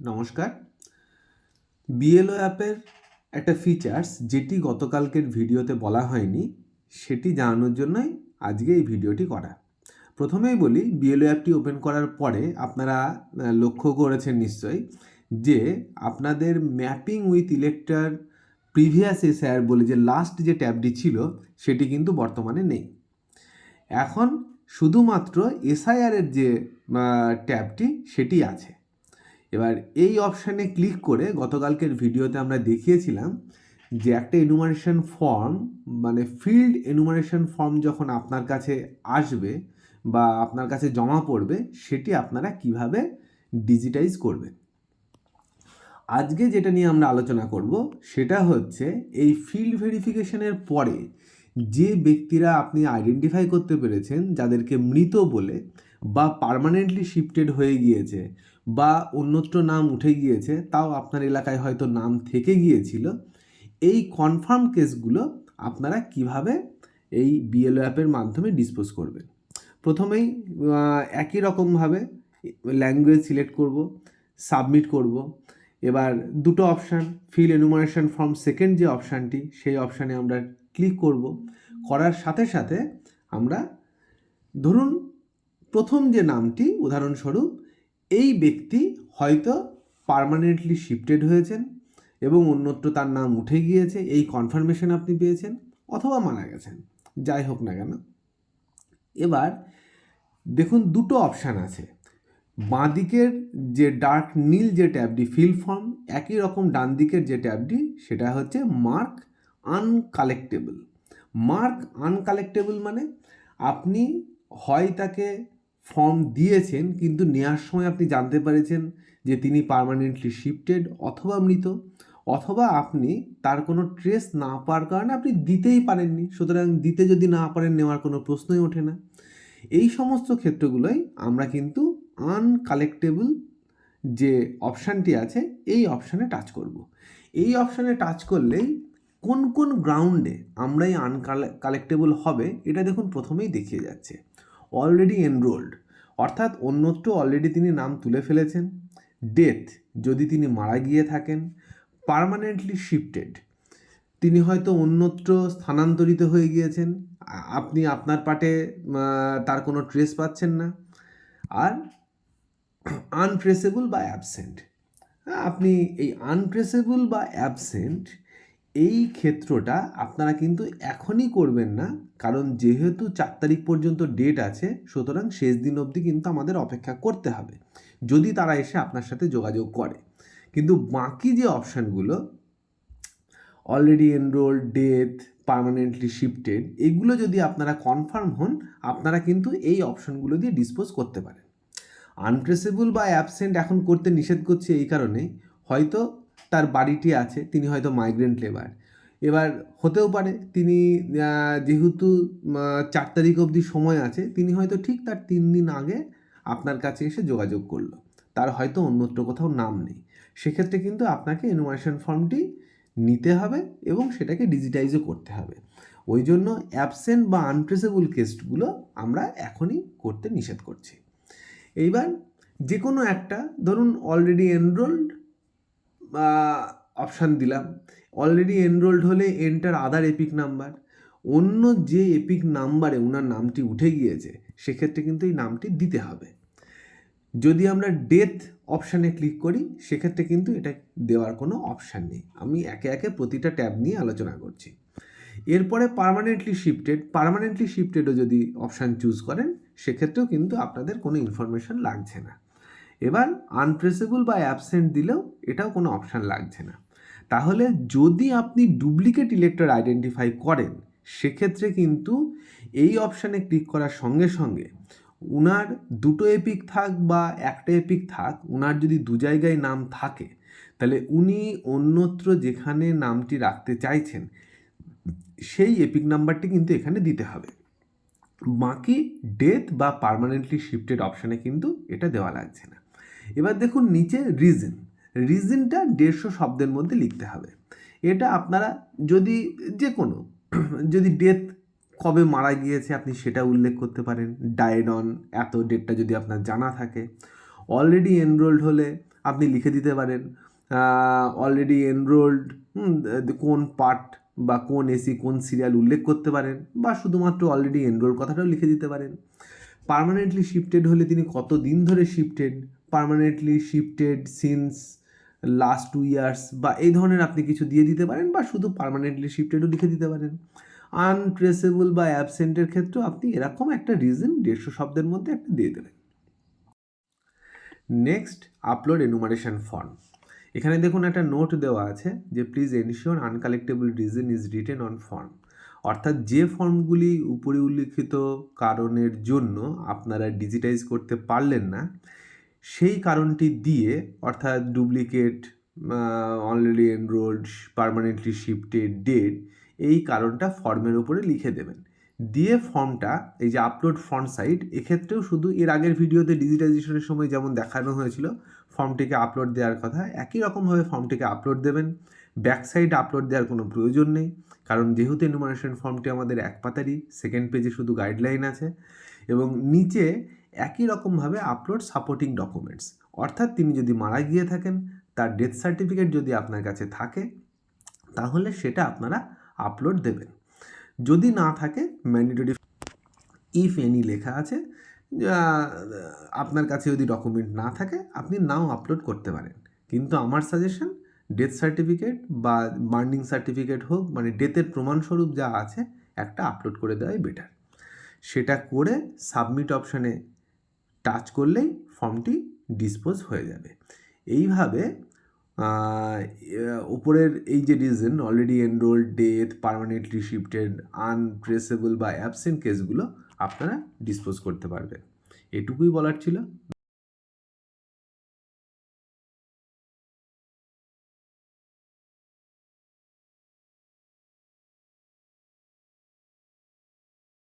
নমস্কার। বিএলও অ্যাপের একটা ফিচার্স যেটি গতকালকের ভিডিওতে বলা হয়নি, সেটি জানানোর জন্যই আজকে এই ভিডিওটি করা। প্রথমেই বলি বিএলও অ্যাপটি ওপেন করার পরে আপনারা লক্ষ্য করেছেন নিশ্চয়ই যে আপনাদের mapping with elector previous SR বলে যে লাস্ট যে ট্যাবটি ছিল, সেটি কিন্তু বর্তমানে নেই। এখন শুধুমাত্র এসআইআরের যে ট্যাবটি, সেটি আছে। এবার এই অপশানে ক্লিক করে গতকালকের ভিডিওতে আমরা দেখিয়েছিলাম যে একটা এনুমারেশন ফর্ম মানে ফিল্ড এনুমারেশন ফর্ম যখন আপনার কাছে আসবে বা আপনার কাছে জমা পড়বে, সেটি আপনারা কীভাবে ডিজিটাইজ করবেন। আজকে যেটা নিয়ে আমরা আলোচনা করব, সেটা হচ্ছে এই ফিল্ড ভেরিফিকেশনের পরে যে ব্যক্তিরা আপনি আইডেন্টিফাই করতে পেরেছেন, যাদেরকে মৃত বলে বা পার্মানেন্টলি শিফটেড হয়ে গিয়েছে বা অন্যত্র নাম উঠে গিয়েছে, তাও আপনার এলাকায় হয়তো নাম থেকে গিয়েছিল, এই কনফার্ম কেসগুলো আপনারা কীভাবে এই বিএলও অ্যাপের মাধ্যমে ডিসপোজ করবেন? প্রথমেই একই রকমভাবে ল্যাঙ্গুয়েজ সিলেক্ট করব সাবমিট করব। এবার দুটো option fill enumeration form second যে অপশানটি সেই অপশানে আমরা ক্লিক করব। করার সাথে সাথে আমরা, ধরুন প্রথম যে নামটি, উদাহরণস্বরূপ এই ব্যক্তি হয়তো পার্মানেন্টলি শিফটেড হয়েছেন এবং অন্যত্র তার নাম উঠে গিয়েছে, এই কনফার্মেশন আপনি পেয়েছেন অথবা মারা গেছেন, যাই হোক না কেন। এবার দেখুন দুটো অপশান আছে। বাঁ দিকের যে ডার্ক নীল যে ট্যাবটি ফিল ফর্ম একই রকম ডান দিকের যে ট্যাবটি, সেটা হচ্ছে মার্ক আনকালেক্টেবল মার্ক আনকালেক্টেবল মানে আপনি হয় তাকে ফর্ম দিয়েছেন, কিন্তু নেওয়ার সময় আপনি জানতে পেরেছেন যে তিনি পার্মানেন্টলি শিফটেড অথবা মৃত, অথবা আপনি তার কোনো ট্রেস না পাওয়ার কারণে আপনি দিতেই পারেননি। সুতরাং দিতে যদি না পারেন, নেওয়ার কোনো প্রশ্নই ওঠে না। এই সমস্ত ক্ষেত্রগুলোই আমরা কিন্তু আনকালেক্টেবল যে অপশানটি আছে, এই অপশানে টাচ করব। এই অপশানে টাচ করলেই কোন কোন গ্রাউন্ডে আমরা এই আনকালেক্টেবল হবে, এটা দেখুন প্রথমেই দেখিয়ে যাচ্ছে। অলরেডি এনরোল্ড অর্থাৎ অন্যত্র অলরেডি তিনি নাম তুলে ফেলেছেন। ডেথ যদি তিনি মারা গিয়ে থাকেন পার্মানেন্টলি শিফটেড তিনি হয়তো অন্যত্র স্থানান্তরিত হয়ে গিয়েছেন। আপনি আপনার পাটে তার কোনো ট্রেস পাচ্ছেন না। আর আনট্রেসেবল বা অ্যাবসেন্ট আপনি এই আনট্রেসেবল বা অ্যাবসেন্ট এই ক্ষেত্রটা আপনারা কিন্তু এখনই করবেন না। কারণ যেহেতু চার তারিখ পর্যন্ত ডেট আছে, সুতরাং শেষ দিন অবধি কিন্তু আমাদের অপেক্ষা করতে হবে। যদি তারা এসে আপনার সাথে যোগাযোগ করে। কিন্তু বাকি যে অপশানগুলো already enrol death permanently shifted এগুলো যদি আপনারা কনফার্ম হন, আপনারা কিন্তু এই অপশানগুলো দিয়ে ডিসপোজ করতে পারেন। আনট্রেসেবল বা অ্যাবসেন্ট এখন করতে নিষেধ করছে এই কারণে। হয়তো তার বাড়িটি আছে, তিনি হয়তো মাইগ্রেন্ট লেবার এবার হতেও পারে, তিনি যেহেতু চার তারিখ অবধি সময় আছে, তিনি হয়তো ঠিক তার তিন দিন আগে আপনার কাছে এসে যোগাযোগ করল। তার হয়তো অন্যত্র কোথাও নাম নেই। সেক্ষেত্রে কিন্তু আপনাকে এনুমারেশন ফর্মটি নিতে হবে এবং সেটাকে ডিজিটাইজও করতে হবে। ওই জন্য অ্যাবসেন্ট বা আনট্রেসেবল কেসগুলো আমরা এখনই করতে নিষেধ করছি। এইবার যে কোনো একটা, ধরুন অলরেডি এনরোল্ড অপশান দিলাম। অলরেডি এনরোল্ড হলে এন্টার আদার এপিক নাম্বার অন্য যে এপিক নাম্বারে ওনার নামটি উঠে গিয়েছে, সেক্ষেত্রে কিন্তু এই নামটি দিতে হবে। যদি আমরা ডেথ অপশানে ক্লিক করি, সেক্ষেত্রে কিন্তু এটা দেওয়ার কোনো অপশান নেই। আমি একে একে প্রতিটা ট্যাব নিয়ে আলোচনা করছি। এরপরে পার্মানেন্টলি শিফটেড পার্মানেন্টলি শিফটেডও যদি অপশান চুজ করেন, সেক্ষেত্রেও কিন্তু আপনাদের কোনো ইনফরমেশন লাগছে না। এবার আনপ্রেসেবল বা অ্যাবসেন্ট দিলেও এটাও কোনো অপশান লাগছে না। তাহলে যদি আপনি ডুপ্লিকেট ইলেক্টর আইডেন্টিফাই করেন, সেক্ষেত্রে কিন্তু এই অপশানে ক্লিক করার সঙ্গে সঙ্গে উনার দুটো এপিক থাক বা একটা এপিক থাক, উনার যদি দু জায়গায় নাম থাকে, তাহলে উনি অন্যত্র যেখানে নামটি রাখতে চাইছেন, সেই এপিক নাম্বারটি কিন্তু এখানে দিতে হবে। বাকি ডেথ বা পার্মানেন্টলি শিফটেড অপশানে কিন্তু এটা দেওয়া লাগছে না। এবার দেখুন নিচে রিজন রিজনটা দেড়শো শব্দের মধ্যে লিখতে হবে। এটা আপনারা যদি যে কোনো যদি ডেথ কবে মারা গিয়েছে আপনি সেটা উল্লেখ করতে পারেন। ডায়েড অন এত ডেটটা যদি আপনার জানা থাকে। অলরেডি এনরোলড হলে আপনি লিখে দিতে পারেন। অলরেডি এনরোল্ড কোন পার্ট বা কোন এসি কোন সিরিয়াল উল্লেখ করতে পারেন বা শুধুমাত্র অলরেডি এনরোল কথাটাও লিখে দিতে পারেন। পার্মানেন্টলি শিফটেড হলে তিনি কত দিন ধরে shifted permanently shifted since last two years বা এই ধরনের আপনি কিছু দিয়ে দিতে পারেন বা শুধু পার্মানেন্টলি শিফটেডও লিখে দিতে পারেন। আনট্রেসেবল বা অ্যাবসেন্টের ক্ষেত্রেও আপনি এরকম একটা রিজন দেড়শো শব্দের মধ্যে একটা দিয়ে দেবেন। নেক্সট আপলোড এনুমারেশন ফর্ম এখানে দেখুন একটা নোট দেওয়া আছে যে please ensure uncollectable reason is written on form অর্থাৎ যে ফর্মগুলি উপরে উল্লিখিত কারণের জন্য আপনারা ডিজিটাইজ করতে পারলেন না সেই কারণটি দিয়ে, অর্থাৎ duplicate already enrolled permanently shifted dead এই কারণটা ফর্মের উপরে লিখে দেবেন। দিয়ে ফর্মটা এই যে আপলোড ফ্রন্ট সাইট এক্ষেত্রেও শুধু এর আগের ভিডিওতে ডিজিটাইজেশনের সময় যেমন দেখানো হয়েছিল ফর্মটিকে আপলোড দেওয়ার কথা, একই রকমভাবে ফর্মটিকে আপলোড দেবেন। ব্যাক সাইড আপলোড দেওয়ার কোনো প্রয়োজন নেই, কারণ যেহেতু এনুমারেশন ফর্মটি আমাদের এক পাতারই সেকেন্ড পেজে শুধু গাইডলাইন আছে। এবং নিচে একই রকমভাবে আপলোড সাপোর্টিং ডকুমেন্টস অর্থাৎ তিনি যদি মারা গিয়ে থাকেন, তার ডেথ সার্টিফিকেট যদি আপনার কাছে থাকে, তাহলে সেটা আপনারা আপলোড দেবেন। যদি না থাকে ম্যান্ডেটরি ইফ এনি লেখা আছে আপনার কাছে যদি ডকুমেন্ট না থাকে, আপনি নাও আপলোড করতে পারেন। কিন্তু আমার সাজেশন ডেথ সার্টিফিকেট বা বার্নিং সার্টিফিকেট হোক মানে ডেথের প্রমাণস্বরূপ যা আছে, একটা আপলোড করে দেওয়াই বেটার সেটা করে সাবমিট অপশানে টাচ করলেই ফর্মটি ডিসপোজ হয়ে যাবে। এইভাবে ওপরের এই যে reason already enrol death permanently shifted untraceable বা অ্যাবসেন্ট কেসগুলো আপনারা ডিসপোজ করতে পারবেন। এটুকুই বলার ছিল।